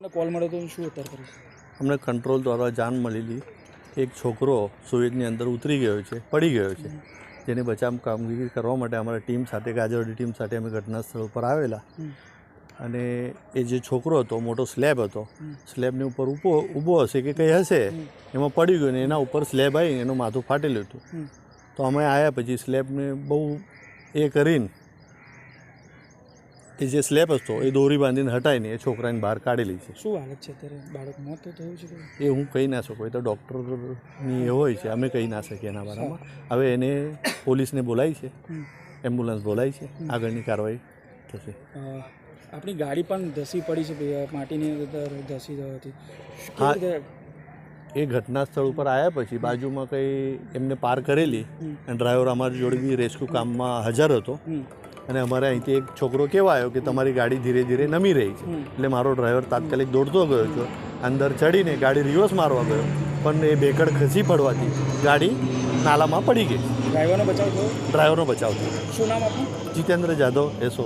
Call મળ્યો તો શું અત્યારે કરીશ? અમને કંટ્રોલ દ્વારા જાણ મળેલી એક છોકરો સુએજની અંદર ઉતરી ગયો છે પડી ગયો છે. જેની બચાવ કામગીરી કરવા માટે અમારા ટીમ સાથે ગાજરડી ટીમ સાથે અમે ઘટના સ્થળ ઉપર આવેલા. અને એ જે છોકરો હતો મોટો સ્લેબ હતો સ્લેબની ઉપર ઊભો ઊભો હશે કે કંઈ હશે એમાં પડી ગયો ને એના ઉપર સ્લેબ આવી એનું માથું ફાટેલું હતું. તો અમે આવ્યા પછી સ્લેબને બહુ એ કરીને એ જે સ્લેબ હતો એ દોરી બાંધીને હટાવીને એ છોકરાને બહાર કાઢેલી છે. શું હાલત છે અત્યારે? બાળક મોત તો થયું છે એ હું કહી ના શકું એ તો ડૉક્ટરની એ હોય છે અમે કહી ના શકીએ એના બારામાં. હવે એને પોલીસને બોલાવી છે એમ્બ્યુલન્સ બોલાવી છે આગળની કાર્યવાહી થશે. આપણી ગાડી પણ ધસી પડી છે માટીની અંદર ધસી હતી. હા. એ ઘટના સ્થળ ઉપર આવ્યા પછી બાજુમાં કંઈ એમને પાર કરેલી. અને ડ્રાઈવર અમારી જોડે બી રેસ્ક્યુ કામમાં હાજર હતો. અને અમારે અહીંથી એક છોકરો કેવા આવ્યો કે તમારી ગાડી ધીરે ધીરે નમી રહી છે. એટલે મારો ડ્રાઈવર તાત્કાલિક દોડતો ગયો છો અંદર ચડીને ગાડી રિવર્સ મારવા ગયો. પણ એ બેકડ ખસી પડવાથી ગાડી નાલામાં પડી ગઈ. ડ્રાઈવરનો બચાવ થયો? ડ્રાઈવરનો બચાવ થયો. શું નામ આપણું જીતેન્દ્ર જાદવ એસો